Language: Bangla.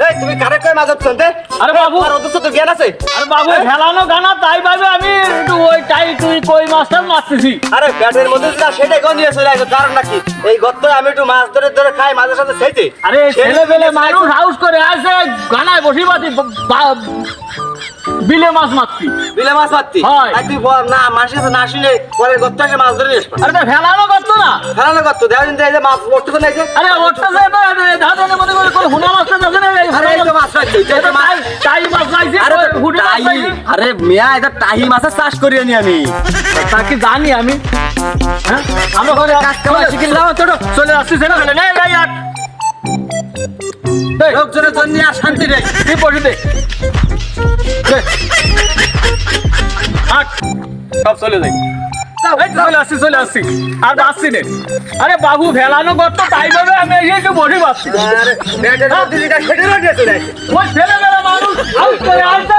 মাছ ধরছেন তে আরে বাবু। আর তো জ্ঞান আছে। আরে বাবু ফেলানো গানা তাই ভাবে আমি একটু ওই টাই তুই কই মাছটা মারতেছি। আরে ব্যাটের মধ্যে সেটাই কোন নিয়ে চলে আসে কারণ নাকি? এই গত আমি একটু মাছ ধরে ধরে খাই মাঝে সাথে সেইতে আরে ছেলে পেলে মানুষ হাউস করে আসে গানায় বসি পাতি বিলে মাছ মারতি বিলে মাছ মারতি? হয়। আর তুই বল না মাসে তো না শুনে পরে গত এসে মাছ ধরে আসবা। আরে ফেলানো করতো না। ফেলানো কত দেখা দিন মাছ পড়তে তো নাইছে আরে ওটা যে তো আরে মিয়া এটা টাহি মাছের চাষ করি আনি আমি তা কি জানি আমি হ্যাঁ আমরা ঘরে কাকা মাছ শিখিলাম ছোট চলে আসছি সেটা ফেলে নে লোকজনের জন্য আর শান্তি নেই তুই বসে দে। সব চলে যাই চলে আসছি চলে আসছি। আর আসছি নে। আরে বাবু ফেলানো করতো তাই ভাবে আমি এসে একটু বসে আসে ওই ছেলেমেয়েরা মানুষ আউট করে আসবে